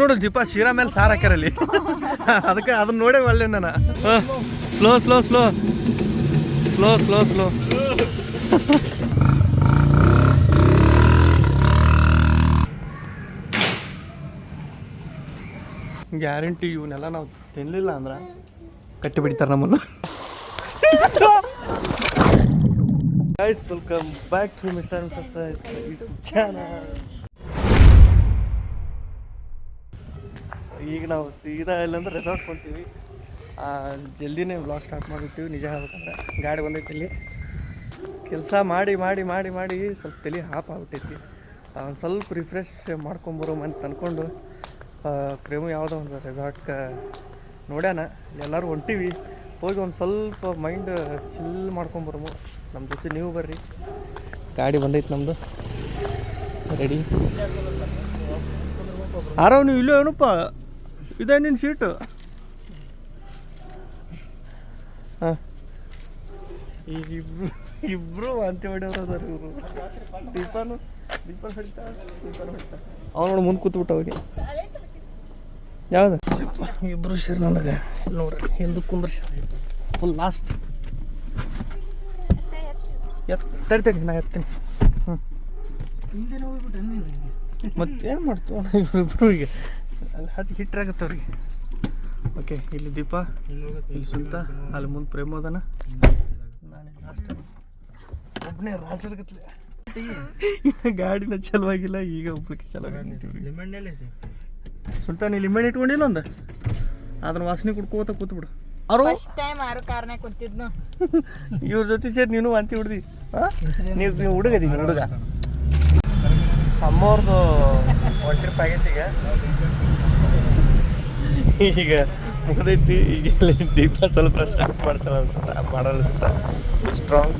ನೋಡು ದೀಪ ಶಿರಾ ಮೇಲೆ ಸಾರ್ ಹಾಕ್ಯಾರಲ್ಲಿ ಅದಕ್ಕೆ ಅದನ್ನ ನೋಡೇ ಒಳ್ಳೆ ನಾನು. Slow slow slow slow slow slow guarantee ಇವನ್ನೆಲ್ಲ ನಾವು ತಿನ್ನಲಿಲ್ಲ ಅಂದ್ರೆ ಕಟ್ಟಿ ಬಿಡ್ತಾರೆ ನಮ್ಮನ್ನು. Guys welcome back to Mister channel ಈಗ ನಾವು ಸೀದಾ ಇಲ್ಲಂದ್ರೆ ರೆಸಾರ್ಟ್ ಕೊಡ್ತೀವಿ ಜಲ್ದಿನೇ ಬ್ಲಾಗ್ ಸ್ಟಾರ್ಟ್ ಮಾಡಿಬಿಟ್ಟಿವಿ ನಿಜ ಹೇಳ್ಬೇಕಂದ್ರೆ. ಗಾಡಿ ಬಂದೈತಿ ಇಲ್ಲಿ. ಕೆಲಸ ಮಾಡಿ ಮಾಡಿ ಮಾಡಿ ಮಾಡಿ ಸ್ವಲ್ಪ ತಲೆ ಹಾಪ್ ಆಗ್ಬಿಟ್ಟೈತಿ. ಒಂದು ಸ್ವಲ್ಪ ರಿಫ್ರೆಶ್ ಮಾಡ್ಕೊಂಬರೋ ಅಂತ ಅಂದ್ಕೊಂಡು ಪ್ರೇಮು ಯಾವುದೋ ಒಂದು ರೆಸಾರ್ಟ್ಗೆ ನೋಡ್ಯಾನ. ಎಲ್ಲರೂ ಹೊಂಟೀವಿ. ಹೋಗಿ ಒಂದು ಸ್ವಲ್ಪ ಮೈಂಡ್ ಚಿಲ್ ಮಾಡ್ಕೊಂಬರೋ ನಮ್ಮ ಜೊತೆ ನೀವು ಬರ್ರಿ. ಗಾಡಿ ಬಂದೈತೆ ನಮ್ಮದು ರೆಡಿ. ಆರವ್, ನೀವು ಇಲ್ಲೋ ಏನಪ್ಪ? ಇದೇ ನಿನ್ನ ಸೀಟು ಹಾಂ. ಈಗ ಇಬ್ರು ಇಬ್ರು ವಾಂತಿ ಹೊಡೆಯವ್ರು ಅದಾರ ಇವರು. ದೀಪಾನು ದೀಪ ಹೊಡಿತಾ ದೀಪಾನು ಹೊಡಿತಾ ಅವ್ನು ನೋಡಿ ಮುಂದೆ ಕೂತ್ಬಿಟ್ಟ ಹೋಗಿ. ಯಾವ್ದು? ಇಬ್ರು ಸೇರಿ ನನಗೆ ನೋಡ್ರಿ ಹಿಂದಕ್ಕೆ ಕುಂದ್ರಸಿ ಫುಲ್ ಲಾಸ್ಟ್ ಎತ್ ತಡಿ ತಡಿ ನಾ ಎತ್ತೀನಿ. ಹ್ಞೂ ಮತ್ತೇನು ಮಾಡ್ತು ಇಬ್ಬರು ಈಗ? ಅಲ್ಲಿ ಹತ್ತಿ ಹಿಟ್ರಾಗತ್ತವ್ರಿಗೆ ಓಕೆ ಇಲ್ಲಿ ದೀಪ ಇಲ್ಲಿ ಸುಲ್ತ ಅಲ್ಲಿ ಮುಂದೆ ಪ್ರೇಮೋದನ. ನಾನೇ ಲಾಸ್ಟ್ ಒಬ್ಬನೇ ರಾಜರ್ಗತ್ಲೆ ಗಾಡಿನ ಚಲವಾಗಿಲ್ಲ ಈಗ ಒಬ್ಬಕ್ಕೆ ಚಲವಾಗಿ ಸುಲ್ತಾನ್ ಇಲ್ಲಿ ಲಿಂಬೆಣ್ಣೆ ಇಟ್ಕೊಂಡಿಲ್ಲ ಒಂದು? ಅದನ್ನ ವಾಸನೆ ಕುಡ್ಕೋತ ಕೂತ್ಬಿಡು. ಅವರು ಫಸ್ಟ್ ಟೈಮ್ ಆರು ಕಾರ್ನಾಗ ಕುಂತಿದ್ನು. ಇವ್ರ ಜೊತೆ ಸೇರಿ ನೀನು ವಾಂತಿ ಹೊಡ್ದಿ. ನೀವು ನೀವು ಹುಡುಗದಿ ಹುಡುಗ. ಅಮ್ಮವ್ರದ್ದು ಒನ್ ಟ್ರಿಪ್ ಆಗೈತಿ ಈಗ. ಈಗ ಮುಗ್ದೈತಿ. ಈಗ ದೀಪ ಸ್ವಲ್ಪ ಸ್ಟಾರ್ಟ್ ಮಾಡ್ಸಲ್ಲ ಅನ್ಸುತ್ತೆ? ಮಾಡಲ್ಲ ಅನ್ಸುತ್ತೆ? ಸ್ಟ್ರಾಂಗ್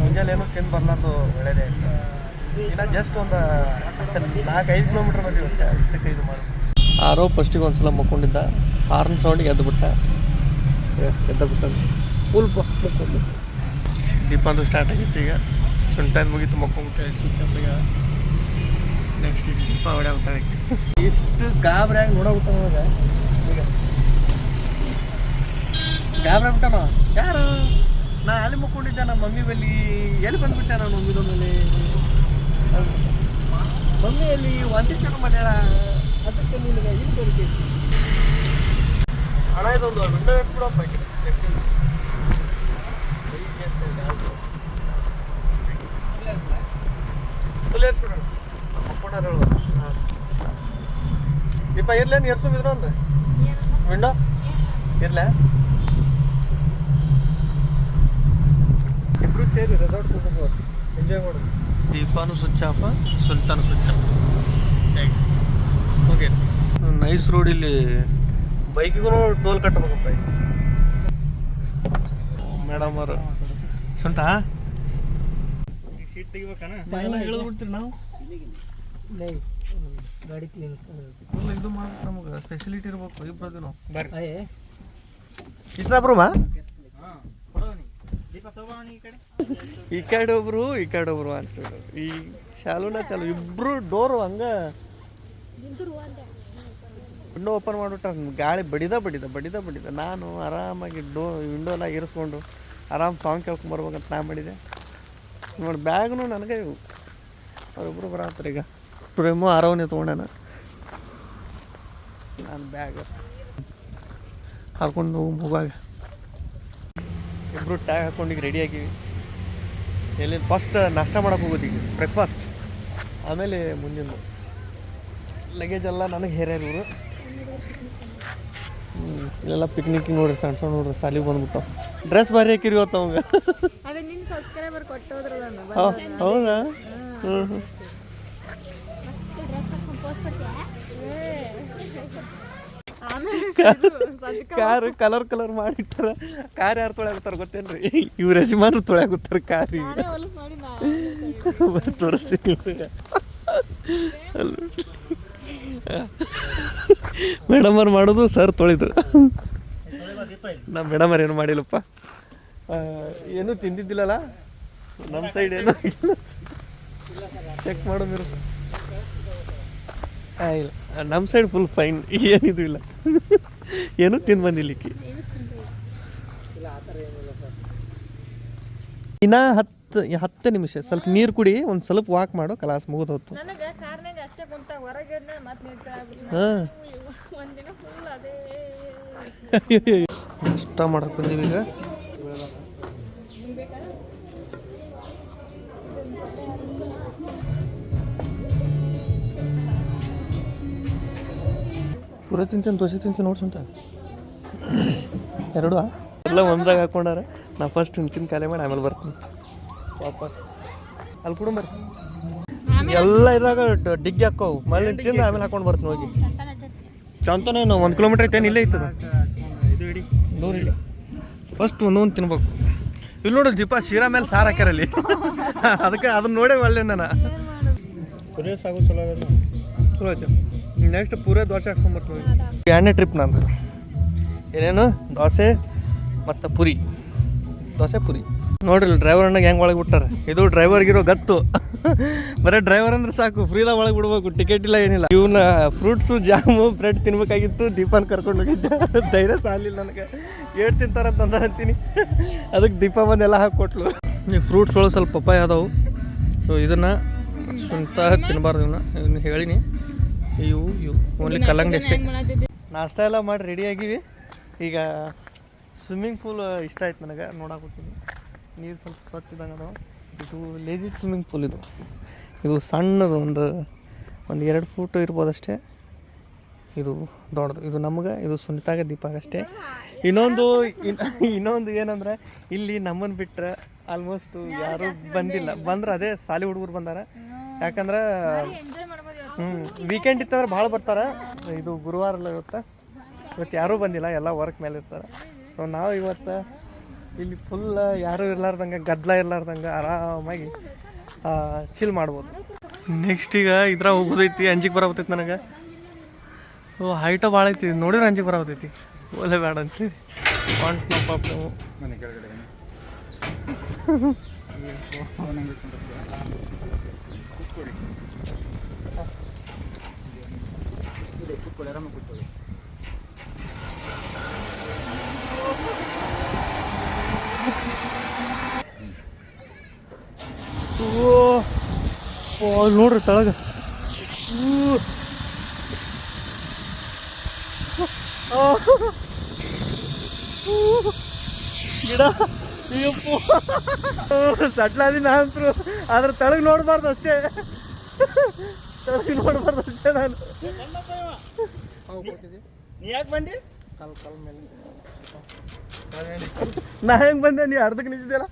ಮುಂಜಾನೆ ಏನೋ ತಿಂದು ಬರ್ಲಾರ್ದು ಒಳ್ಳೇದೇ ಇನ್ನ ಜಸ್ಟ್ ಒಂದು ನಾಲ್ಕೈದು ಕಿಲೋಮೀಟ್ರ್ ಬಂದಿವಿ ಅಷ್ಟೇ ಅಷ್ಟಕ್ಕೆ ಇದು ಮಾಡಿ. ಆರೋ ಫಸ್ಟಿಗೆ ಒಂದ್ಸಲ ಮಕ್ಕೊಂಡಿದ್ದ. ಹಾರ್ನ್ ಸೌಂಡಿಗೆ ಎದ್ದು ಬಿಟ್ಟ ಎದ್ದ ಬಿಟ್ಟ ಫುಲ್ ದೀಪಾಂದು ಸ್ಟಾರ್ಟ್ ಆಗಿತ್ತು ಈಗ. ಸುಂಟಾನ್ ಮುಗೀತು ಮಕ್ಕೊಂಡ್ಬಿಟ್ಟೆ. ಈಗ ನೆಕ್ಸ್ಟ್ ದೀಪಾವಳಿ ದೀಪ ಹೊಡ್ಯಾಗ್ತಾಳೆ ಇಷ್ಟು ಗಾಬರಿಯಾಗಿ ನೋಡೋಗ್ತಾವ ಈಗ ಗಾಬ್ರ ಬಿಟ್ಟಣ ಯಾರು? ನಾ ಅಲ್ಲಿ ಮುಕ್ಕೊಂಡಿದ್ದೆ, ನಮ್ಮ ಮಮ್ಮಿ ಬಲ್ಲಿ. ಎಲ್ಲಿ ಬಂದ್ಬಿಟ್ಟೆ ನಾನು ಮಮ್ಮಿದ ಮೇಲೆ ಮಮ್ಮಿಯಲ್ಲಿ ಒಂದೇ ಚೆನ್ನ ಮಾಡ್ಯಾಳ. ಅದಕ್ಕೆ ನಿನಗೆ ಇಲ್ಲಿ ಬರುತ್ತೆ ಹಣ ಇದೊಂದು ವಿಂಡೋ ಇಟ್ಬಿಡಪ್ಪ ಫುಲ್ ಏರ್ಸ್ಬಿಡೋಣ ಮಕ್ಕೊಂಡಾರ ಇರ್ಲೇನ್ ದೀಪ ಇರ್ಲೇನು ಏರ್ಸೋಬಿದ್ರು ಒಂದು ವಿಂಡೋ? ಇರ್ಲ. ಇಬ್ರು ಸೇರಿ ರೆಸಾರ್ಟ್ ಹೋಗ್ಬೋದು ಎಂಜಾಯ್ ಮಾಡೋದು. ದೀಪಾನು switch off Sultan switch off okay nice road ಇಲ್ಲಿ. ಬೈಕಿಗೂ ಟೋಲ್ ಕಟ್ಟಬೇಕಪ್ಪ ಮೇಡಮ್ ಅವರು. ಸುಂಟ ಸೀಟ್ ತೆಗಿಬೇಕನ? ಇಳಿದು ಬಿಡ್ತೀರಿ ನಾವು? ಗಾಡಿ ಕ್ಲೀನ್ ಫುಲ್ ಇದು ಮಾಡಿ ನಮಗೆ ಫೆಸಿಲಿಟಿ ಇರಬೇಕು ಇಬ್ಬರದು ನಾವು ಬರ್ರಿ ಇಟ್ರ ಬ್ರೂಮಾ ಈ ಕಡೆ. ಒಬ್ರು ಈ ಕಡೆ ಒಬ್ರು ಅಂತ ಈ ಶಾಲುನ ಚಾಲು ಇಬ್ರು ಡೋರು ಹಂಗ ವಿಂಡೋ ಓಪನ್ ಮಾಡ್ಬಿಟ್ಟ ಗಾಳಿ ಬಡಿದ ಬಡಿದ ಬಡಿದ ಬಡಿದ. ನಾನು ಆರಾಮಾಗಿ ಡೋ ವಿಂಡೋನ ಇರಿಸ್ಕೊಂಡು ಆರಾಮ್ ಸಾಂಗ್ ಕೇಳ್ಕೊಂಬರ್ಬೇಕಂತ ನಾ ಮಾಡಿದೆ. ನೋಡಿ ಬ್ಯಾಗ್ನು ನನಗೆ ಇವು. ಅವರಿಬ್ರು ಬರತ್ತಾರೆ ಈಗ ಪ್ರೇಮು ಆರವನೇ ತೊಗೊಂಡಾನ. ನಾನು ಬ್ಯಾಗ್ ಹಾಕೊಂಡು ಹೋಗುವಾಗ ಇಬ್ಬರು ಟ್ಯಾಗ್ ಹಾಕೊಂಡು ಈಗ ರೆಡಿ ಆಗಿವಿ. ಎಲ್ಲಿ ಫಸ್ಟ್ ನಾಷ್ಟ ಮಾಡೋಕೆ ಹೋಗೋದು ಈಗ ಬ್ರೇಕ್ಫಾಸ್ಟ್ ಆಮೇಲೆ ಮುಂದಿನ ಲಗೇಜ್ ಎಲ್ಲ ನನಗೆ ಹೇರ್ಯಾರ ಇವರು. ಇಲ್ಲೆಲ್ಲ ಪಿಕ್ನಿಕ್ ನೋಡ್ರಿ ಸಣ್ಣ ಸಣ್ಣ ನೋಡ್ರಿ ಸಾಲಿಗೆ ಬಂದ್ಬಿಟ್ಟು. ಡ್ರೆಸ್ ಭಾರಿ ಹಾಕಿರಿ ಇವತ್ತು ಅವಾಗ. ಹೌದಾ? ಹ್ಞೂ ಹ್ಞೂ ಆಮೇಲೆ ಸಜ್ಕ ಕಾರ್ ಕಲರ್ ಕಲರ್ ಮಾಡಿಟ್ಟಾರ ಕಾರ್ ಯಾರು ತೊಳ್ಯಾಗುತ್ತಾರ ಗೊತ್ತೇನ್ರಿ? ಇವ್ರ ಯಜಮಾನ ತೊಳ್ಯಾಗುತ್ತಾರ ಕಾರ್. ನಾ ತೋರಿಸ್ತೀನಿ. ಮೇಡಮ್ ಅವ್ರು ಮಾಡೋದು ಸರ್ ತೊಳಿದ್ರು ನಮ್ಮ ಮೇಡಮ್ ಅವ್ರು ಏನು ಮಾಡಿಲ್ಲಪ್ಪ. ಏನೂ ತಿಂದಿದ್ದಿಲ್ಲಲ್ಲ? ನಮ್ಮ ಸೈಡ್ ಏನು ಚೆಕ್ ಮಾಡೋದಿರು ಇಲ್ಲ. ನಮ್ಮ ಸೈಡ್ ಫುಲ್ ಫೈನ್ ಏನಿದು ಇಲ್ಲ. ಏನು ತಿಂದು ಬಂದಿಲ್ಲಿಕ್ಕೆ? ಇನ್ನ ಹತ್ತು ಹತ್ತು ನಿಮಿಷ. ಸ್ವಲ್ಪ ನೀರು ಕುಡಿ ಒಂದು ಸ್ವಲ್ಪ ವಾಕ್ ಮಾಡು ಕಲಾಸ್ ಮುಗಿದು ಹೋತು ನನಗೆ ಕಾರ್ನಾಗ ಅಷ್ಟೇ ಕುಂತ ಹೊರಗೆ ಮತ್ತೆ ನೀಡ್ತಾ ಹಾಂ. ಇಷ್ಟ ಮಾಡಕ್ಕೆ ಬಂದೀವಿ ಈಗ ಪೂರ ತಿಂತೀನಿ ದೋಸೆ ತಿಂತೀನಿ ನೋಡ್ಸಂತ ಎರಡು ಎಲ್ಲ ಒಂದ್ರಾಗ ಹಾಕೊಂಡಾರ? ನಾ ಫಸ್ಟ್ ಹಿಂಚಿನ ಖಾಲಿ ಮಾಡಿ ಆಮೇಲೆ ಬರ್ತೀನಿ. ವಾಪಸ್. ಅಲ್ಲಿ ಕೊಡು ಬರ್ರಿ ಎಲ್ಲ ಇದ್ರಾಗ ಡಿಗ್ಗಿ ಹಾಕೋವು ಮಳೆ ತಿಂದು ಆಮೇಲೆ ಹಾಕೊಂಡು ಬರ್ತೀನಿ ಹೋಗಿ. ಚಂತನೇನು ಒಂದು ಕಿಲೋಮೀಟ್ರ್ ಐತೇನು? ಇಲ್ಲೇ ಇತ್ತದ ಇದು ಇಡಿ. ಒಂದು ಫಸ್ಟ್ ಒಂದೊಂದು ತಿನ್ಬೇಕು. ಇಲ್ಲಿ ನೋಡು ದೀಪ ಶೀರಾ ಮೇಲೆ ಸಾರು ಹಾಕ್ಯಾರಲ್ಲಿ ಅದಕ್ಕೆ ಅದನ್ನ ನೋಡೇ ಒಳ್ಳೆ ನಾನು. ಚಲೋ ಅದ ಚಲೋ ಐತೆ ನೆಕ್ಸ್ಟ್ ಪೂರೇ ದೋಸೆ ಹಾಕ್ಕೊಂಬರ್ತೀವಿ ಎರಡನೇ ಟ್ರಿಪ್ ನಂದು ಏನೇನು? ದೋಸೆ ಮತ್ತು ಪುರಿ. ದೋಸೆ, ಪುರಿ. ನೋಡ್ರಿ ಡ್ರೈವರ್ ಅಣ್ಣಗೆ ಹೆಂಗೆ ಒಳಗೆ ಬಿಟ್ಟಾರೆ? ಇದು ಡ್ರೈವರ್ಗಿರೋ ಗತ್ತು. ಬರೀ ಡ್ರೈವರ್ ಅಂದ್ರೆ ಸಾಕು. ಫ್ರೀದಾಗ ಒಳಗೆ ಬಿಡ್ಬೇಕು. ಟಿಕೆಟ್ ಇಲ್ಲ, ಏನಿಲ್ಲ. ಇವನ್ನ ಫ್ರೂಟ್ಸು ಜಾಮು ಬ್ರೆಡ್ ತಿನ್ಬೇಕಾಗಿತ್ತು. ದೀಪನ್ ಕರ್ಕೊಂಡು ಹೋಗಿದ್ದೆ. ಧೈರ್ಯ ಸಾಲಿಲ್ಲ ನನಗೆ. ಏಟ್ ತಿಂತಾರಂತ ಅಂತೀನಿ. ಅದಕ್ಕೆ ದೀಪ ಬಂದೆಲ್ಲ ಹಾಕ್ಕೊಟ್ಲು ನೀವು ಫ್ರೂಟ್ಸ್ ಒಳಗೆ ಸ್ವಲ್ಪ ಪಪ್ಪಾಯ ಅದಾವು. ಸೊ ಇದನ್ನು ಸ್ವಂತ ತಿನ್ನಬಾರ್ದು ಇವನ್ನ ಇದನ್ನ ಹೇಳಿನಿ. ಇವು ಇವು ಓನ್ಲಿ ಕಲ್ಲಂಗಡಿ ಅಷ್ಟೇ. ನಾಷ್ಟ ಎಲ್ಲ ಮಾಡಿ ರೆಡಿ ಆಗಿವಿ. ಈಗ ಸ್ವಿಮ್ಮಿಂಗ್ ಪೂಲ್ ಇಷ್ಟ ಆಯ್ತು ನನಗೆ ನೋಡಾಕತ್ತೀನಿ ನೀರು ಸ್ವಲ್ಪ ಸ್ವಚ್ಛ ಇದ್ದಂಗೆ ಅದಾವ. ಇದು ಲೇಜಿ ಸ್ವಿಮ್ಮಿಂಗ್ ಪೂಲ್ ಇದು. ಇದು ಸಣ್ಣದು ಒಂದು ಒಂದು ಎರಡು ಫೂಟ್ ಇರ್ಬೋದಷ್ಟೇ ಇದು ದೊಡ್ಡದು. ಇದು ನಮ್ಗೆ ಇದು ಸುನಿತಾಗ ದೀಪ ಅಷ್ಟೇ. ಇನ್ನೊಂದು ಇನ್- ಇನ್ನೊಂದು ಏನಂದ್ರೆ ಇಲ್ಲಿ ನಮ್ಮನ್ನು ಬಿಟ್ಟರೆ ಆಲ್ಮೋಸ್ಟ್ ಯಾರು ಬಂದಿಲ್ಲ. ಬಂದ್ರೆ ಅದೇ ಸಾಲಿ ಹುಡುಗರು ಬಂದಾರ. ಯಾಕಂದ್ರೆ ಹ್ಞೂ ವೀಕೆಂಡ್ ಇತ್ತಂದ್ರೆ ಭಾಳ ಬರ್ತಾರೆ. ಇದು ಗುರುವಾರ ಎಲ್ಲ ಇವತ್ತು. ಇವತ್ತು ಯಾರೂ ಬಂದಿಲ್ಲ ಎಲ್ಲ ವರ್ಕ್ ಮೇಲೆ ಇರ್ತಾರೆ. ಸೊ ನಾವು ಇವತ್ತು ಇಲ್ಲಿ ಫುಲ್ ಯಾರೂ ಇರ್ಲಾರ್ದಂಗೆ ಗದ್ದಲ ಇರ್ಲಾರ್ದಂಗೆ ಆರಾಮಾಗಿ ಚಿಲ್ ಮಾಡ್ಬೋದು. ನೆಕ್ಸ್ಟ್ ಈಗ ಇದ್ರ ಹೋಗೋದೈತಿ ಅಂಜಿಗೆ ಬರಬತ್ತೈತಿ ನನಗೆ. ಓ ಹೈಟ ಭಾಳ ಐತಿ. ನೋಡಿದ್ರೆ ಅಂಜಿಗೆ ಬರಬತ್ತೈತಿ. ಒಲೆ ಬೇಡ ಅಂತೇಳಿ ಮನೆ ಕೆಳಗಡೆ ಓ ಅಲ್ಲಿ ನೋಡ್ರಿ ತಳಗ ಗಿಡ. ಸಟ್ಲಾದಿ ನಾನು ಅದ್ರ ತಳಗ್ ನೋಡ್ಬಾರ್ದು ಅಷ್ಟೇ. ತಳಗ್ ನೋಡ್ಬಾರ್ದು ಅಷ್ಟೇ ನಾನು. ನೀ ಯಾಕೆ ಬಂದಿ ನಾ ಹೆಂಗ್ ಬಂದೆ ನೀ ಅರ್ಧಕ್ಕೆ ನಿಂತಿದ್ಯಲ್ಲ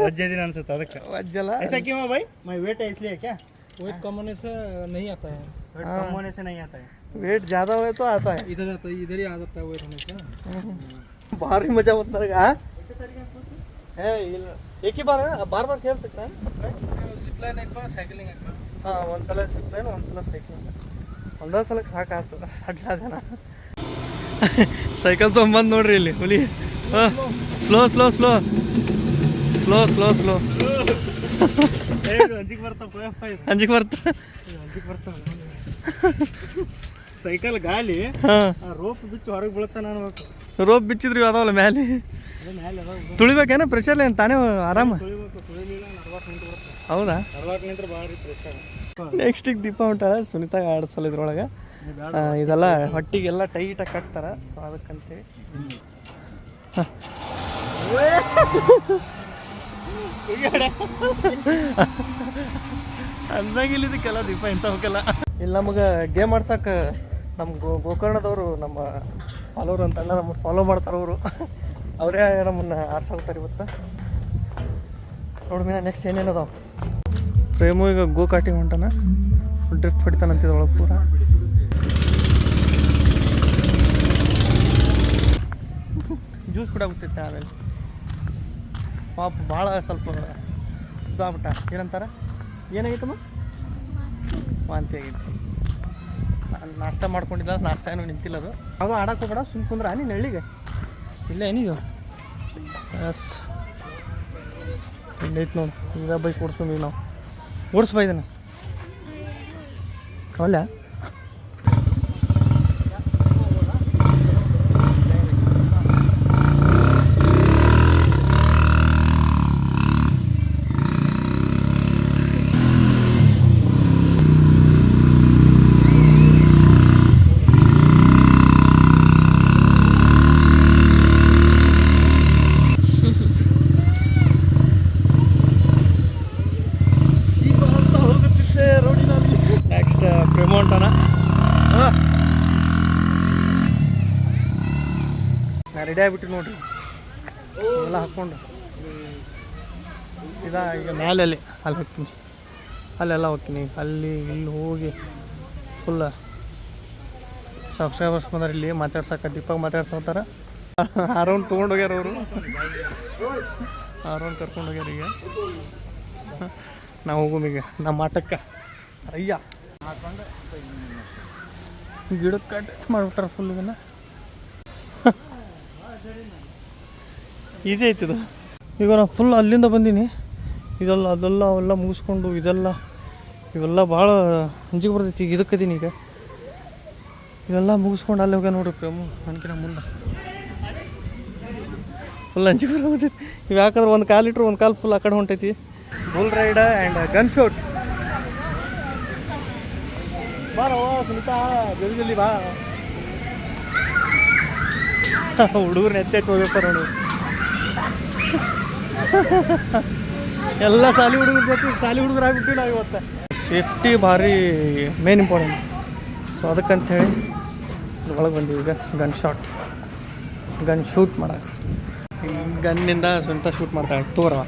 ವಜ್ಜೆ ದಿನ ಅನ್ಸುತ್ತೆ ಅದಕ್ಕೆ ಅಜ್ಜಲ್ಲ ऐसा क्यों है भाई मैं वेट है इसलिए क्या वेट कम होने से नहीं आता है वेट कम होने से नहीं आता है ವೇಟ್ ज़्यादा हुए तो आता है इधर आता है इधर ही आ जाता है वेट होने से ಭಾರಿ ಮಜಾ ಬಂತು ನನಗೆ ಆ ಏ ಇಲ್ಲ ಏಕಿ ಬಾರ ಬಾರ್ ಬಾರ್ ಕೇಳ್ ಸಿಗ್ತಾ जिप लाइन एक बार साइकिलिंग एक बार ಹಾಂ ಒಂದ್ಸಲ ಸಿಗ್ತೇನೆ ಒಂದ್ಸಲ ಸೈಕಲ್ ಒಂದೇ ಸಲಕ್ಕೆ ಸಾಕಾಯ್ತು ಜನ. ಸೈಕಲ್ ತೊಗೊಂಬಂದು ನೋಡ್ರಿ ಇಲ್ಲಿ ಹುಲಿ. Slow slow slow slow slow slow ಅಂಜಿಗೆ ಬರ್ತಪ್ಪ ಅಂಜಿಗೆ ಬರ್ತ ಅಂಜಿಗೆ ಬರ್ತ ಸೈಕಲ್ ಗಾಲಿ ಹಾಂ. ರೋಪ್ ಬಿಚ್ಚು ಹೊರಗೆ ಬೀಳ್ತಾನೆ ಅನ್ಬೇಕು. ರೋಪ್ ಬಿಚ್ಚಿದ್ರಿ ಅದಾವಲ್ಲ ಮ್ಯಾಲೆ? ತುಳಿಬೇಕೇನ? ಪ್ರೆಷರ್ ಏನು ತಾನೇ ಆರಾಮ? ಹೌದಾ? ನಿಂತ್ರೆ ಭಾಳ ರೀ ಪ್ರೆಷರ್ ನೆಕ್ಸ್ಟಿಗೆ ದೀಪ ಉಂಟಾಳ ಸುನಿತಾ ಆಡಿಸಲ್ಲ ಇದ್ರೊಳಗೆ. ಇದೆಲ್ಲ ಹೊಟ್ಟಿಗೆಲ್ಲ ಟೈಟಾಗಿ ಕಟ್ತಾರೆ ಸೊ ಅದಕ್ಕಂತೇಳಿ. ಅಂದಂಗಿಲ್ಲ ಇದಕ್ಕೆಲ್ಲ ದೀಪ ಇಂಥವಕ್ಕೆಲ್ಲ. ಇಲ್ಲಿ ನಮಗೆ ಗೇಮ್ ಆಡ್ಸಕ್ಕೆ ನಮ್ಮ ಗೋ ಗೋಕರ್ಣದವರು ನಮ್ಮ ಫಾಲೋರ್ ಅಂತ ನಮ್ಮ ನಮ್ಮನ್ನು ಫಾಲೋ ಮಾಡ್ತಾರೆ ಅವರು. ಅವರೇ ನಮ್ಮನ್ನು ಆಡ್ಸಾಕ್ತಾರೆ ಇವತ್ತು. ನೋಡ್ಮೀನ ನೆಕ್ಸ್ಟ್ ಏನೇನು ಅದಾವ? ಪ್ರೇಮು ಈಗ ಗೋಕಾಟಿ ಹೊಂಟಾನ. ಡ್ರಿಫ್ಟ್ ಹೊಡಿತಾನಂತಿದ ಒಳಗೆ ಪೂರ. ಜ್ಯೂಸ್ ಕೂಡ ಬಿಟ್ಟಿತ್ತೆ ಆಮೇಲೆ ಪಾಪ ಭಾಳ ಸ್ವಲ್ಪ ಇದಾಗ್ಬಿಟ್ಟ. ಏನಂತಾರ? ಏನಾಗೈತಮ್ಮ ವಾಂತಿ ಆಗಿತ್ತು ನಾಷ್ಟ ಮಾಡ್ಕೊಂಡಿಲ್ಲ, ನಾಷ್ಟ ಏನೂ ನಿಂತಿಲ್ಲ ಅದು. ಅದು ಆಡಕ್ಕೆ ಹೋಗ್ಬೇಡ, ಸುಮ್ ಕುಂದ್ರ. ನೀನು ಹಳ್ಳಿಗೆ ಇಲ್ಲ ಏನಿದು? ಎಸ್ ಇಲ್ಲೈತೆ ನೋಡಿ. ಈಗ ಬೈಕ್ ಓಡಿಸೋ ನೀವು ನಾವು. ಓಡಿಸ್ಬಾ ಇದನ್ನು. ಅಲ್ಲ. ರೆಡಿ ಆಗಿಬಿಟ್ಟು ನೋಡ್ರಿ. ಎಲ್ಲ ಹಾಕ್ಕೊಂಡು ಇದ ಈಗ ಮೇಲೆ ಅಲ್ಲಿ ಅಲ್ಲಿ ಹೋಗ್ತೀನಿ. ಅಲ್ಲೆಲ್ಲ ಹೋಗ್ತೀನಿ. ಅಲ್ಲಿ, ಇಲ್ಲಿ ಹೋಗಿ ಫುಲ್ಲ ಸಬ್ಸ್ಕ್ರೈಬರ್ಸ್ ಬಂದ್ರೆ ಇಲ್ಲಿ ಮಾತಾಡ್ಸಕ್ಕೆ ದೀಪಾಗ ಮಾತಾಡ್ಸೋತಾರ ಆರೌಂಡ್ ತೊಗೊಂಡು ಹೋಗ್ಯಾರ ಅವರು. ಆರೌಂಡ್ ಕರ್ಕೊಂಡು ಹೋಗ್ಯಾರ ಈಗ. ನಾವು ಹೋಗೋಣ ಈಗ. ನಮ್ಮ ಆಟಕ್ಕೆ. ಅಯ್ಯ. ಗಿಡಕ್ಕೆ ಟಚ್ ಮಾಡಿಬಿಟ್ಟಾರ ಫುಲ್ ಇದನ್ನ. ಈಸಿ ಆಯ್ತಿದು. ಈಗ ನಾನು ಫುಲ್ ಅಲ್ಲಿಂದ ಬಂದೀನಿ. ಇದೆಲ್ಲ, ಅದೆಲ್ಲ, ಅವೆಲ್ಲ ಮುಗಿಸ್ಕೊಂಡು ಇದೆಲ್ಲ, ಇವೆಲ್ಲ ಭಾಳ ಅಂಜಿಗೆ ಬರ್ತೈತಿ. ಈಗ ಇದಕ್ಕದೀನಿ ಈಗ. ಇವೆಲ್ಲ ಮುಗಿಸ್ಕೊಂಡು ಅಲ್ಲಿ ಹೋಗ್ಯ ನೋಡ್ರಿ ಪ್ರೇಮು ನನಗಿನ ಮುಂದೆ. ಫುಲ್ ಅಂಜಿಗೆ ಬರ್ತೈತಿ. ಇವು ಯಾಕಂದ್ರೆ ಒಂದು ಕಾಲು ಇಟ್ರು, ಒಂದು ಕಾಲು ಫುಲ್ ಆ ಕಡೆ ಹೊಂಟೈತಿ. Bull ride and gun shoot ಬಾ ಸುನಿತಾ, ಜಲ್ದಿ ಜಲ್ದಿ ಬಾ. ಹುಡುಗರು ಎತ್ತೆಟ್ಟು ಹೋಗ್ತಾರ ನೋಡಿ. ಎಲ್ಲ ಸಾಲಿ ಹುಡುಗರ ಜೊತೆ ಸಾಲಿ ಹುಡುಗರು ಆಗ್ಬಿಟ್ಟು ನಾವು ಇವತ್ತು. ಸೇಫ್ಟಿ ಭಾರಿ ಮೇನ್ ಇಂಪಾರ್ಟೆಂಟ್ ಸೊ ಅದಕ್ಕಂತ ಹೇಳಿ ಒಳಗೆ ಬಂದೀವಿ ಈಗ. ಗನ್ ಶಾಟ್ ಗನ್ ಶೂಟ್ ಮಾಡಕ್ಕೆ ಗನ್ನಿಂದ ಸ್ವಂತ ಶೂಟ್ ಮಾಡ್ತಾಳೆ. ತೋರವ.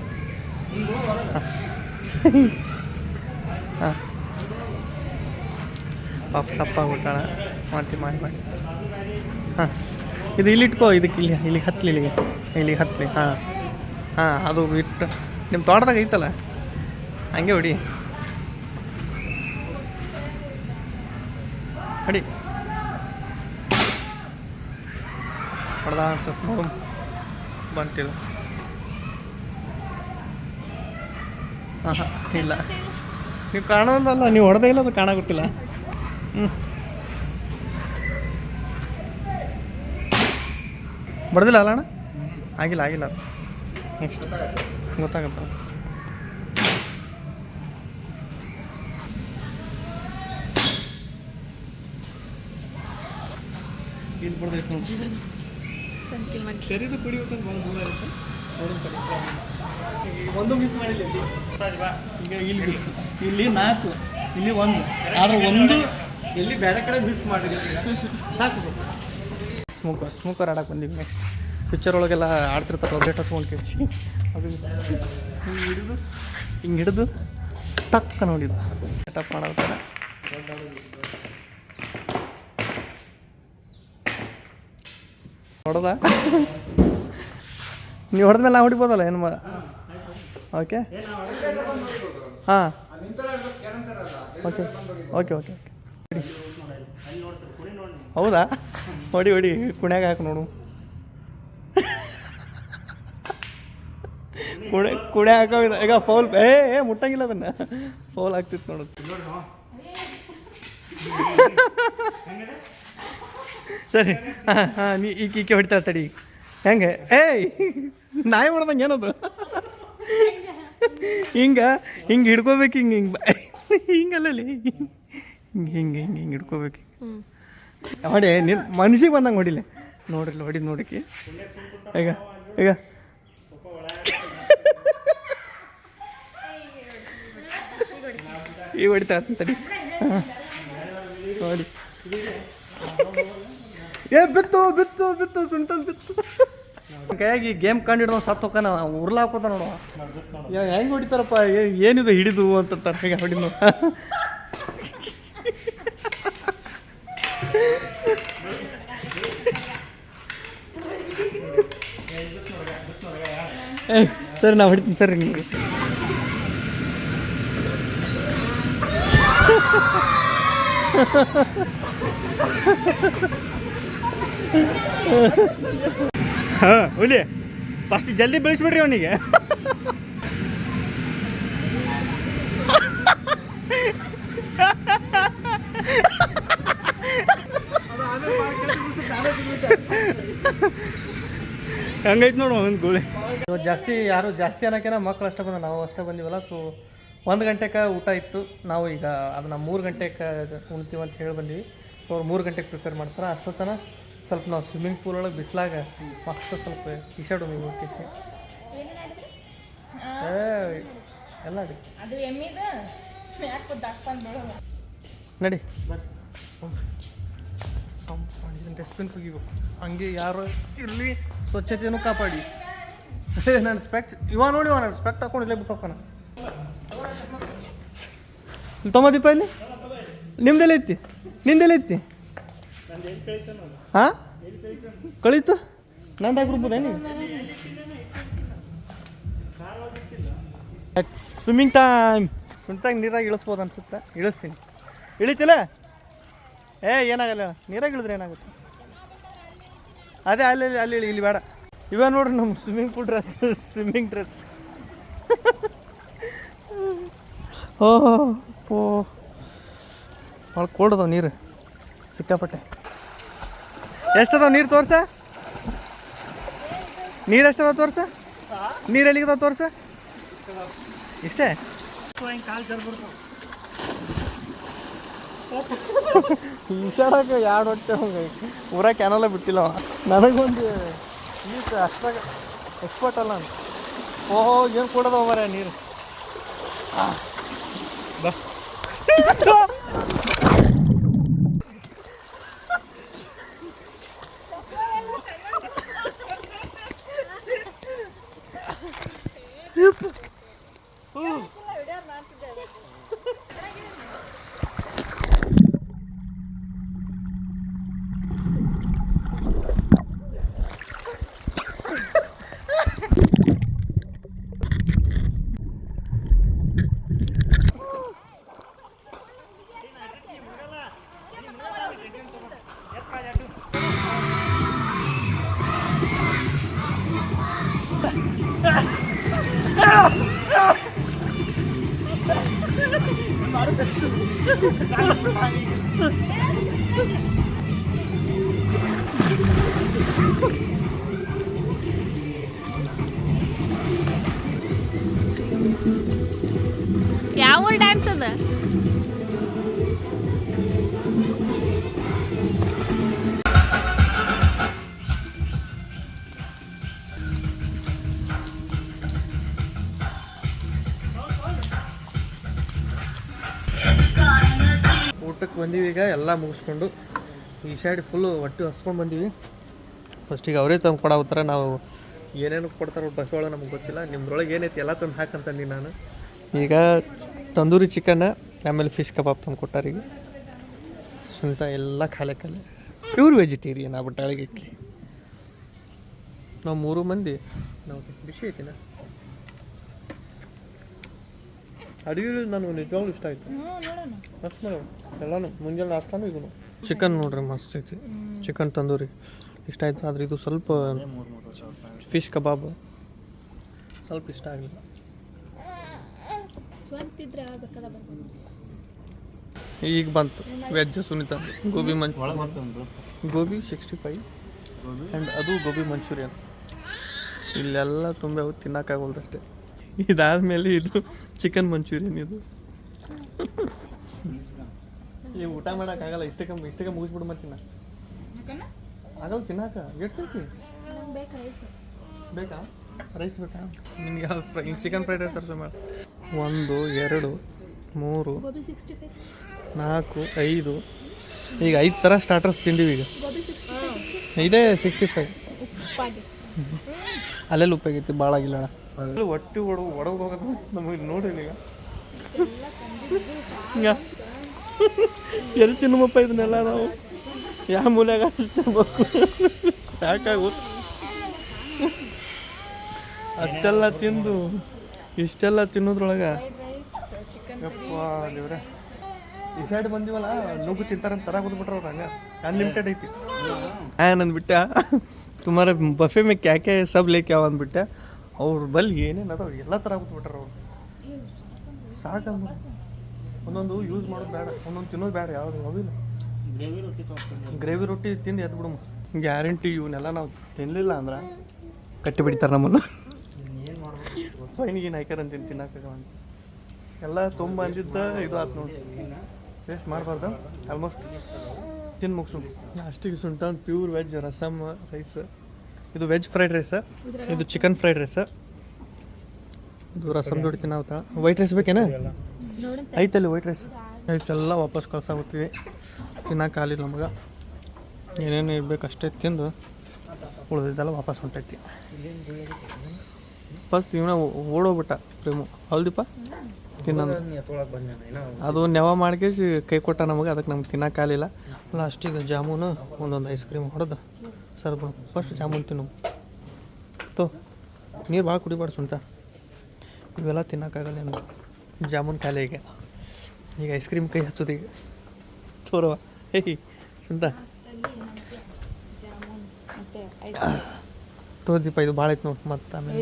ಹಾಂ. ಪಾಪ ಸಪ್ಪಾಗ್ಬಿಟ್ಟಾಳ ಮಾತಿ ಮಾಡಿ ಮಾಡಿ ಹಾಂ. ಇದು ಇಲ್ಲಿ ಇಟ್ಕೋ, ಇದಕ್ಕೆ ಇಲ್ಲಿ ಇಲ್ಲಿಗೆ ಹತ್ತಲಿ ಇಲ್ಲಿಗೆ ಇಲ್ಲಿಗೆ ಹತ್ತಲಿ ಹಾಂ. ಹಾಂ, ಅದು ಇಟ್ಟು. ನಿಮ್ಮ ತೋಟದಾಗ ಐತಲ್ಲ? ಹಂಗೆ ಹೊಡಿ. ಹೊಡಿ. ಹೊಡೆದ ಅನ್ಸುತ್ತೆ ನೋಡು. ಬಂತಿಲ್ಲ. ಹಾಂ ಹಾಂ, ಇಲ್ಲ. ನೀವು ಕಾಣೋದಲ್ಲ, ನೀವು ಹೊಡೆದೇ ಇಲ್ಲ, ಅದು ಕಾಣಾಗುತ್ತಿಲ್ಲ ಬಡ್ದಿಲ್ಲ ಅಲ್ಲ ಅಣ್ಣ? ಆಗಿಲ್ಲ ಆಗಿಲ್ಲ. ನೆಕ್ಸ್ಟ್ ಗೊತ್ತಾಗತ್ತ. ಇಲ್ಲಿ ಬಡ್ದೈತೆ ನೋಡಿ. ಸರಿದು ಕುಡಿಬೇಕಂತ ಭಾಳ ದೂರ ಇರುತ್ತೆ. ಒಂದು ಮಿಸ್ ಮಾಡಿಲ್ಲ ಇಲ್ಲಿ. ಈಗ ಇಲ್ಲಿ ಬಿತ್ತು. ಇಲ್ಲಿ ನಾಲ್ಕು ಇಲ್ಲಿ ಒಂದು. ಆದ್ರೆ ಒಂದು ಇಲ್ಲಿ ಬೇರೆ ಕಡೆ ಮಿಸ್ ಮಾಡಿದ್ವಿ ಸಾಕು ಸ್ಮೋಕರ್ ಸ್ಮೋಕರ್ ಆಡಕ್ಕೆ ಬಂದಿದ್ವಿ ನೆಕ್ಸ್ಟ್ ಪಿಕ್ಚರ್ ಒಳಗೆಲ್ಲ ಆಡ್ತಿರ್ತಾರೆ ಒಬ್ರೇಟ್ ಹಚ್ಕೊಂಡು ಕೇಳಿಸಿ ಅದು ಹಿಂಗೆ ಹಿಡಿದು ಹಿಂಗೆ ಹಿಡಿದು ಟಕ್ಕ ನೋಡಿದ್ದು ಸೆಟಪ್ ಮಾಡೋತಾರೆ ಹೊಡೆದ? ನೀವು ಹೊಡೆದ್ಮೇಲೆ ನಾವು ಹೊಡಿಬೋದಲ್ಲ, ಏನು ಮಾ ಓಕೆ ಹಾಂ. ಓಕೆ ಓಕೆ ಓಕೆ ಹೌದಾ? ಹೊಡಿ ಹೊಡಿ. ಕುಣ್ಯಾಗ ಹಾಕಿ ನೋಡು. ಕುಣೆ ಕುಡೆ ಹಾಕೋ ಈಗ ಫೌಲ್ ಏ ಏ, ಮುಟ್ಟಂಗಿಲ್ಲ ಅದನ್ನ. ಫೌಲ್ ಆಗ್ತಿತ್ತು ನೋಡು. ಸರಿ. ಹಾಂ ಹಾಂ, ನೀ ಈಕೆ ಈಕೆ ಹೊಡಿತಾಳೆ ತಡಿ. ಹೆಂಗೆ? ಏಯ್, ನಾಯಿ ಮಾಡ್ದಂಗೆ ಏನದು? ಹಿಂಗೆ ಹಿಂಗೆ ಹಿಡ್ಕೋಬೇಕು ಹಿಂಗೆ ಹಿಂಗೆ ಹಿಂಗಲ್ಲಲ್ಲಿ ಹಿಂಗೆ ಹಿಂಗೆ ಹಿಂಗೆ ಹಿಂಗೆ ಹಿಡ್ಕೋಬೇಕು. ಹೊಡೆ ನಿನ್ನ ಮನ್ಸಿಗೆ ಬಂದಂಗೆ ಹೊಡಿಲೆ. ನೋಡ್ರಿ, ಹೊಡಿದ್ ನೋಡಕ್ಕೆ ಈಗ ಈಗ. ಈಗ ಹೊಡಿತಾ ತಡಿ ನೋಡಿ ಏ, ಬಿತ್ತು ಬಿತ್ತು ಬಿತ್ತು ಸುಂಟದ್ ಬಿತ್ತು. ಕೈಯಾಗಿ ಗೇಮ್ ಕಂಡು ಸತ್ತು ಹೋಗ್ತಾನ ಉರ್ಲಾಕೋತ ನೋಡುವ ಹೆಂಗೆ ಹೊಡಿತಾರಪ್ಪ? ಏನಿದು ಹಿಡಿದು ಅಂತ ಹೇಗೆ ಹೊಡಿದು ಸರಿ, ನಾ ಹೊಡಿತೀನಿ, ಸರಿ ನಿಮಗೆ ಹಾಂ, ಹುಲಿ. ಫಸ್ಟ್ ಜಲ್ದಿ ಬೆಳೆಸ್ಬಿಡ್ರಿ ಅವನಿಗೆ. ಹಂಗೈತೆ ನೋಡು ಒಂದು ಗೋಳಿ. ಜಾಸ್ತಿ, ಯಾರು ಜಾಸ್ತಿ ಅನ್ನೋಕ್ಕಿಂತ ಮಕ್ಳು ಅಷ್ಟೇ ಬಂದ ನಾವು ಅಷ್ಟೇ ಬಂದಿವಲ್ಲ ಸೊ ಒಂದು ಗಂಟೆಗೆ ಊಟ ಇತ್ತು. ನಾವು ಈಗ ಅದನ್ನ ಮೂರು ಗಂಟೆಗೆ ಉಣ್ತೀವಿ ಅಂತ ಹೇಳಿ ಬಂದ್ವಿ. ಸೊ ಅವ್ರು ಮೂರು ಗಂಟೆಗೆ ಪ್ರಿಪೇರ್ ಮಾಡ್ತಾರೆ. ಅಷ್ಟೊತ್ತನ ಸ್ವಲ್ಪ ನಾವು ಸ್ವಿಮ್ಮಿಂಗ್ ಪೂಲ್ ಒಳಗೆ ಬಿಸಿಲಾಗ ಮಸ್ತ್ ಸ್ವಲ್ಪ ಟಿ ಶರ್ಟ್ ಹೋಗ್ತೀವಿ ಏ ಎಲ್ಲ ನಡಿ. ಡಸ್ಟ್ಬಿನ್ ಕುಗಿಬೇಕು. ಹಂಗೆ ಯಾರು ಇರಲಿ ಸ್ವಚ್ಛತೆಯನ್ನು ಕಾಪಾಡಿ. ನಾನು ಸ್ಪೆಕ್ಟ್ ಇವ ನೋಡಿ ನನ್ನ ಸ್ಪೆಕ್ಟ್ ಹಾಕೊಂಡು ಇಲ್ಲೇ ಬಿಟ್ಟು ಹೋಗೋಣ ಇಲ್ಲಿ ತೊಂಬ ದೀಪ ಇಲ್ಲಿ ನಿಮ್ದೆಲ್ಲ ಐತಿ ನಿಂದೆಲ್ಲ ಐತಿ ಹಾಂ? ಕಳೀತು? ನಂದು ಹಾಕಿರ್ಬೋದೇನು ಸ್ವಿಮ್ಮಿಂಗ್ ಟೈಮ್ ಸುಂಟಾಗ ನೀರಾಗಿ ಇಳಿಸ್ಬೋದು ಅನ್ಸುತ್ತೆ. ಇಳಿಸ್ತೀನಿ. ಇಳಿತಿಲ್ಲ? ಏ ಏನಾಗಲ್ಲ. ನೀರಾಗಿ ಇಳಿದ್ರೆ ಏನಾಗುತ್ತೆ? ಅದೇ ಅಲ್ಲಿ ಅಲ್ಲಿ ಇಳಿ, ಇಲ್ಲಿ ಬೇಡ. ಇವ ನೋಡ್ರಿ ನಮ್ಮ swimming pool dress swimming dress ಓಹೋ. ಓ ಭಾಳ ಕೋಲ್ಡ್ ಅದಾವ ನೀರು ಸಿಕ್ಕಾಪಟ್ಟೆ. ಎಷ್ಟದಾವ ನೀರು ತೋರ್ಸ? ನೀರು ಎಷ್ಟದಾವ ತೋರ್ಸ? ನೀರು ಎಲ್ಲಿಗದಾವ ತೋರ್ಸ? ಇಷ್ಟೇ? ಈಶಾಡಕ್ಕೆ ಎರಡು ಹೊಟ್ಟೆ ಹಂಗೆ ಊರ ಕ್ಯಾನಲ್ಲ ಬಿಟ್ಟಿಲ್ಲ. ನನಗೊಂದು ನೀರು ಅಷ್ಟಾಗ ಎಕ್ಸ್ಪರ್ಟ್ ಅಲ್ಲ ಓಹೋ ಏನು ಕೊಡೋದವ ಮರ ನೀರು. ಹಾಂ ಬಾ. ಯಾವ ಊಟಕ್ಕೆ ಬಂದೀವಿ ಈಗ, ಎಲ್ಲ ಮುಗಿಸ್ಕೊಂಡು. ಈ ಸೈಡ್ ಫುಲ್ಲು ಹೊಟ್ಟೆ ಹಸ್ಕೊಂಡು ಬಂದೀವಿ. ಫಸ್ಟಿಗೆ ಅವರೇ ತಂದು ಕೊಡಾವತ್ತಾರ ನಾವು ಏನೇನು ಕೊಡ್ತಾರೋ ಬಸ್ ಒಳಗೆ ನಮ್ಗೆ ಗೊತ್ತಿಲ್ಲ. ನಿಮ್ದ್ರೊಳಗೆ ಏನೈತಿ ಎಲ್ಲ ತಂದು ಹಾಕಂತಂದು ನಾನು. ಈಗ ತಂದೂರಿ ಚಿಕನ್ ಆಮೇಲೆ ಫಿಶ್ ಕಬಾಬ್ ತಂದು ಕೊಟ್ಟಾರೀಗ ಸುಂಟ ಎಲ್ಲ ಖಾಲಿ ಖಾಲಿ. ಪ್ಯೂರ್ ವೆಜಿಟೇರಿಯನ್ ಆ ಬಟ್ಟಾಳಿಗೆ ನಾವು ಮೂರು ಮಂದಿ. ನಾವು ಬಿಸಿ ಐತಿನ? ಅಡುಗೆ ನನಗೆ ನಿಜವಾಗ್ಲೂ ಇಷ್ಟ ಆಯ್ತು. ಮಸ್ತ್ ಮೇಡಮ್ ಎಲ್ಲಾನು ಮುಂಜಾನೆ ನಾಷ್ಟಾನು ಇದನ್ನು ಚಿಕನ್ ನೋಡ್ರಿ ಮಸ್ತ್ ಐತಿ. ಚಿಕನ್ ತಂದೂರಿ. ಇಷ್ಟ ಆಯ್ತು ಆದ್ರೆ ಇದು ಸ್ವಲ್ಪ ಫಿಶ್ ಕಬಾಬ್ ಸ್ವಲ್ಪ ಇಷ್ಟ ಆಗಲಿಲ್ಲ. ಈಗ ಬಂತು. ವೆಜ್ ಸುನೀತ. ಗೋಬಿ ಮಂಚ್ ಗೋಬಿ ಸಿಕ್ಸ್ಟಿ ಫೈವ್ ಆ್ಯಂಡ್ ಅದು ಗೋಬಿ ಮಂಚೂರಿಯನ್ ಇಲ್ಲೆಲ್ಲ ತುಂಬ ತಿನ್ನೋಕ್ಕಾಗಲ್ದಷ್ಟೇ. ಇದಾದ್ಮೇಲೆ ಇದು ಚಿಕನ್ ಮಂಚೂರಿಯನ್ ಇದು. ಈ ಊಟ ಮಾಡೋಕ್ಕಾಗಲ್ಲ ಇಷ್ಟಕ್ಕೆ ಇಷ್ಟಕ್ಕೆ ಮುಗಿಸ್ಬಿಡು ಮತ್ತೆ ನಾ ಆಗಲ್ಲ ತಿನ್ನಾಕ. ಎಷ್ಟು ಬೇಕಾ ರೈಸ್ ಬೇಕಾ? ನಿಮ್ಗೆ ಯಾವ ಫ್ರೈ ಚಿಕನ್ ಫ್ರೈಡ್ ರೈಸ್ ತರಿಸೋ ಮಾಡಿ. ಒಂದು ಎರಡು ಮೂರು ನಾಲ್ಕು ಐದು. ಈಗ ಐದು ಥರ ಸ್ಟಾರ್ಟರ್ಸ್ ತಿಂದೀವಿ ಈಗ. ಇದೇ ಸಿಕ್ಸ್ಟಿ ಫೈವ್ ಅಲ್ಲೆಲ್ಲಿ ಉಪ್ಪಾಗೈತಿ ಭಾಳ ಆಗಿಲ್ಲ ಅಣ್ಣ. ಒಟ್ಟು ಒಡ ಒಡಗ ಹೋಗೋದು ನಮಗೆ ನೋಡಿಲ್ಲ ಈಗ. ಎಲ್ಲಿ ತಿನ್ನಮಪ್ಪ ಇದನ್ನೆಲ್ಲ ನಾವು? ಯಾವ ಮೂಲೆಯಾಗ ಸಾಕಾಗು. ಅಷ್ಟೆಲ್ಲ ತಿಂದು ಇಷ್ಟೆಲ್ಲ ತಿನ್ನೋದ್ರೊಳಗೆ ಯಪ್ಪ ದೇವ್ರೆ. ಈ ಸೈಡ್ ಬಂದಿವಲ್ಲ, ನುಗ್ಗು ತಿಂತಾರಂತ ತರ ಬಂದ್ಬಿಟ್ರ ಅವ್ರು ಹಂಗೆ. ಅನ್ಲಿಮಿಟೆಡ್ ಐತಿ. ಹಾಂ ಅಂದ್ಬಿಟ್ಟ ತುಮಾರ ಬಫೆ ಮೇ ಕ್ಯಾ ಕ್ಯಾ ಸಬ್ ಲೇಕೆ ಯಾವ ಅಂದ್ಬಿಟ್ಟೆ? ಅವ್ರ ಬಲ್ಲಿ ಏನೇನು ಅದಾವ ಎಲ್ಲ ಥರ ಆಗ್ಬಿಟ್ಬಿಟ್ರ ಅವ್ರು. ಸಾಕು ಒಂದೊಂದು ಯೂಸ್ ಮಾಡೋದು ಬೇಡ ಒಂದೊಂದು ತಿನ್ನೋದು ಬೇಡ ಯಾವುದು ಗ್ರೇವಿ ರೊಟ್ಟಿ ಗ್ರೇವಿ ರೊಟ್ಟಿ ತಿಂದು ಎದ್ದು ಬಿಡಮ್ಮ ಗ್ಯಾರಂಟಿ ಇವನ್ನೆಲ್ಲ ನಾವು ತಿನ್ನಲಿಲ್ಲ ಅಂದ್ರೆ ಕಟ್ಟಿ ಬಿಡ್ತಾರೆ ನಮ್ಮನ್ನು ಏನು ಮಾಡ್ಬೇಕು ಫೈನಿಗೆ ಹಾಕ್ಯಾರ ಅಂತೀನಿ ತಿನ್ನಕ್ಕಾಗ ಅಂತ. ಎಲ್ಲ ತುಂಬ ಅಂದಿದ್ದ ಇದು ಆತು ನೋಡಿ. ಟೇಸ್ಟ್ ಮಾಡಬಾರ್ದು? ಆಲ್ಮೋಸ್ಟ್ ತಿನ್ ಮುಗಿಸು. ಅಷ್ಟಿಗೆ ಸುಂಟ ಪ್ಯೂರ್ ವೆಜ್ ರಸಮ್ ರೈಸ್ ಇದು ವೆಜ್ ಫ್ರೈಡ್ ರೈಸ್ ಇದು ಚಿಕನ್ ಫ್ರೈಡ್ ರೈಸ್. ಇದು ರಸಮ್ ಜೋಡಿ ತಿನ್ನಾವತ್ತ ವೈಟ್ ರೈಸ್ ಬೇಕೇನ? ಐತಲ್ಲಿ ವೈಟ್ ರೈಸ್? ರೈಸ್ ಎಲ್ಲ ವಾಪಸ್ ಕಳ್ಸಾಗುತ್ತೀವಿ ತಿನ್ನೋಕೆ ಆಗಲಿಲ್ಲ ನಮಗೆ. ಏನೇನು ಇರಬೇಕು ಅಷ್ಟೇ ತಿಂದು ಉಳಿದಿದ್ದೆಲ್ಲ ವಾಪಸ್ ಹೊಂಟೈತಿ. ಫಸ್ಟ್ ಇವನ ಓಡೋಗ್ಬಿಟ್ಟ ಪ್ರೇಮು. ಹೌದಿಪ್ಪ? ತಿನ್ನೋದು. ಅದು ನೆವ ಮಾಡ್ಕೇಸಿ ಕೈ ಕೊಟ್ಟ ನಮಗೆ ಅದಕ್ಕೆ ನಮ್ಗೆ ತಿನ್ನಕ್ಕಾಗಲಿಲ್ಲ ಲಾಸ್ಟಿಗೆ ಜಾಮೂನು ಒಂದೊಂದು ಐಸ್ ಕ್ರೀಮ್ ಹೊಡೆದು. ಸರ್ಬ್ ಫಸ್ಟ್ ಜಾಮೂನ್ ತಿನ್ನು. ತೋ ನೀರು ಭಾಳ ಕುಡಿಬಾರ್ದು ಸುಂಟ ಇವೆಲ್ಲ ತಿನ್ನೋಕ್ಕಾಗಲ್ಲ ನನಗೆ. ಜಾಮೂನ್ ಖಾಲಿ ಈಗ. ಈಗ ಐಸ್ ಕ್ರೀಮ್ ಕೈ ಹಚ್ಚೋದು ಈಗ. ತೋರವ ಏಯ್ ಸುಂಟ ಜಾಮೂನ್ ಮತ್ತೆ ಐಸ್ ತೋ ದೀಪ ಇದು ಭಾಳ ಐತೆ ನೋಡಿ. ಮತ್ತೆ ಆಮೇಲೆ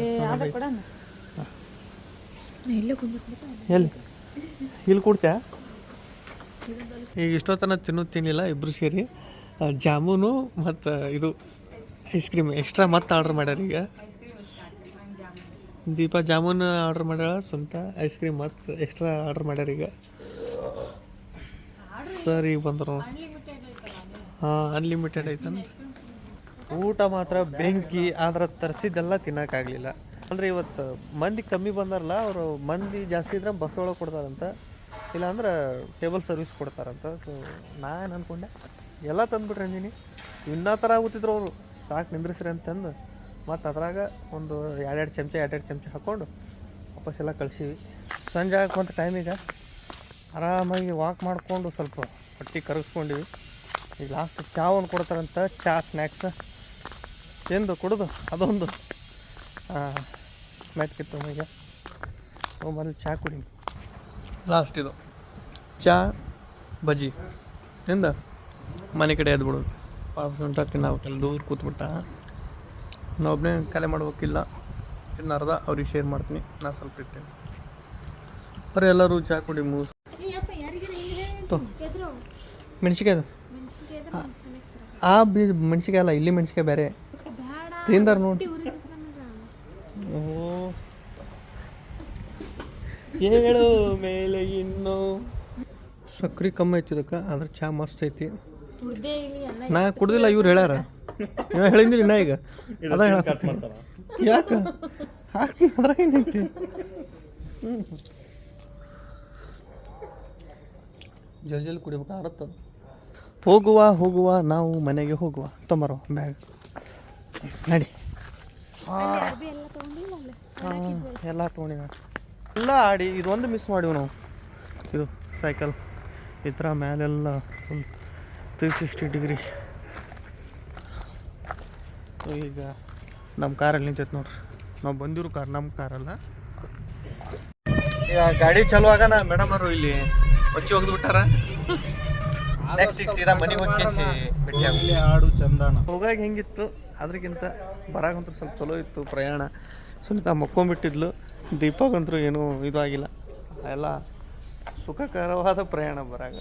ಎಲ್ಲಿ? ಇಲ್ಲಿ ಕೊಡ್ತ್ಯಾ? ಈಗ ಇಷ್ಟೊತ್ತನ ತಿನ್ನೋದು ತಿನ್ನಿಲ್ಲ ಇಬ್ಬರು ಸೇರಿ. ಜಾಮೂನು ಮತ್ತು, ಇದು ಐಸ್ ಕ್ರೀಮ್ ಎಕ್ಸ್ಟ್ರಾ ಮತ್ತೆ ಆರ್ಡ್ರ್ ಮಾಡ್ಯಾರ ಈಗ? ದೀಪ ಜಾಮೂನ್ ಆರ್ಡ್ರ್ ಮಾಡ್ಯಾಳ ಸ್ವಂತ ಐಸ್ ಕ್ರೀಮ್ ಮತ್ತು ಎಕ್ಸ್ಟ್ರಾ ಆರ್ಡ್ರ್ ಮಾಡ್ಯಾರ ಈಗ. ಸರ್, ಈಗ ಬಂದರು ಹಾಂ ಅನ್ಲಿಮಿಟೆಡ್ ಐತಂತ ಊಟ ಮಾತ್ರ ಬೆಂಕಿ, ಆದ್ರೆ ತರಿಸಿದ್ದೆಲ್ಲ ತಿನ್ನೋಕ್ಕಾಗಲಿಲ್ಲ. ಅಂದರೆ ಇವತ್ತು ಮಂದಿ ಕಮ್ಮಿ ಬಂದಾರಲ್ಲ, ಅವರು ಮಂದಿ ಜಾಸ್ತಿ ಇದ್ರೆ ಬಸ್ ಒಳಗೆ ಕೊಡ್ತಾರಂತ. ಇಲ್ಲಾಂದ್ರೆ ಟೇಬಲ್ ಸರ್ವಿಸ್ ಕೊಡ್ತಾರಂತ. ಸೊ ನಾನು ಅಂದ್ಕೊಂಡೆ ಎಲ್ಲ ತಂದುಬಿಟ್ರಿ ಅಂದಿನಿ. ಇನ್ನೂ ಥರ ಆಗುತ್ತಿದ್ರು ಅವರು. ಸಾಕು ನಿಂದ್ರಿಸ್ರಿ ಅಂತಂದು. ಮತ್ತು ಅದ್ರಾಗ ಒಂದು ಎರಡೆರಡು ಚಮಚ ಎರಡೆರಡು ಚಮಚ ಹಾಕ್ಕೊಂಡು ವಾಪಸ್ ಎಲ್ಲ ಕಳಿಸೀವಿ. ಸಂಜೆ ಆಗುವಂಥ ಟೈಮಿಗೆ ಆರಾಮಾಗಿ ವಾಕ್ ಮಾಡಿಕೊಂಡು ಸ್ವಲ್ಪ ಹೊಟ್ಟೆ ಕರಗಿಸ್ಕೊಂಡಿವಿ. ಈಗ ಲಾಸ್ಟ್ ಚಾ ಒಂದು ಕೊಡ್ತಾರಂತ, ಚಾ ಸ್ನ್ಯಾಕ್ಸ್ ತಿಂದು, ಕುಡಿದು, ಅದೊಂದು. ಮೆಟ್ಕಿತ್ತು ಈಗ ಮೊದಲು ಚಾ ಕುಡಿ ಲಾಸ್ಟ್ ಇದು. ಚಾ, ಬಜ್ಜಿ. ತಿಂದ ಮನೆ ಕಡೆ ಎದ್ಬಿಡೋದು ಪಾಪ ಉಂಟ ತಿನ್ನಬೇಕಲ್ಲ ದೂರ ಕೂತ್ಬಿಟ್ಟ. ನಾವೊಬ್ಬನೇ ಕಲೆ ಮಾಡ್ಬೇಕಿಲ್ಲ. ಇನ್ನು ಅರ್ಧ ಅವ್ರಿಗೆ ಶೇರ್ ಮಾಡ್ತೀನಿ. ನಾನು ಸ್ವಲ್ಪ ಇರ್ತೀನಿ. ಅವ್ರು ಎಲ್ಲರೂ ಚಾ ಕುಡಿ ಮೂಸ್ ಮೆಣಸಿಕಾಯ್ದು ಆ ಬೀಜ ಮೆಣಸಿಕಾಯಿ ಅಲ್ಲ, ಇಲ್ಲಿ ಮೆಣಸಿಕಾಯಿ ಬೇರೆ. ತಿಂದಾರ ನೋಡಿ. ಓ. ಹೇಳು ಮೇಲೆ ಇನ್ನು. ಸಕ್ರೆ ಕಮ್ಮಿ ಐತಿ ಇದಕ್ಕೆ, ಆದ್ರೆ ಚಾ ಮಸ್ತ್ ಐತಿ. ನಾ ಕುಡ್ದಿಲ್ಲ ಇವ್ರು ಹೇಳ್ಯಾರ. ಇವ ಹೇಳಿದ್ರಿ ನಾ ಈಗ. ಅದ ಯಾಕೆ? ಹಾಕಿ ಅದ್ರ ಏನೈತಿ ಜಲ್ ಜಲ್ ಕುಡಿಬೇಕು ಆರತ್ತದ ಹೋಗುವ ಹೋಗುವ ನಾವು ಮನೆಗೆ ಹೋಗುವ. ತೊಂಬರೋ ಬ್ಯಾಗ್. ನಡಿ. ಎಲ್ಲ ತೊಗೊಂಡಿವ. ಎಲ್ಲ ಆಡಿ ಇದೊಂದು ಮಿಸ್ ಮಾಡಿವಿ ನಾವು. ಇದು ಸೈಕಲ್ ಈ ಥರ ಮೇಲೆಲ್ಲ full three sixty degree so ಈಗ ನಮ್ಮ ಕಾರಲ್ಲಿ ನಿಂತೈತೆ ನೋಡ್ರಿ. ನಾವು ಬಂದಿರೋ ಕಾರ್ ನಮ್ಮ ಕಾರಲ್ಲ. ಈಗ ಗಾಡಿ ಚಲೋ ನಾ ಮೇಡಮ್ ಅವರು ಇಲ್ಲಿ ಹೊಚ್ಚಿ ಹೋಗಿದ್ ಬಿಟ್ಟಾರ? ನೆಕ್ಸ್ಟ್ ಈಗ ಸೀದಾ ಮನೆಗೆ ಹೋಗಿ ಭೇಟಿಯಾಗಿ. ಇಲ್ಲಿ ಹಾಡು ಚಂದನ. ಹೋಗಾಗ ಹೆಂಗಿತ್ತು? ಅದಕ್ಕಿಂತ ಬರಾಗಂತೂ ಸ್ವಲ್ಪ ಚಲೋ ಇತ್ತು ಪ್ರಯಾಣ. ಸುನೀತಾ ಮಕ್ಕೊಂಬಿಟ್ಟಿದ್ಲು ದೀಪಕ್ಕಂತೂ ಏನೂ ಇದು ಆಗಿಲ್ಲ. ಎಲ್ಲ ಸುಖಕರವಾದ ಪ್ರಯಾಣ ಬರಾಗ.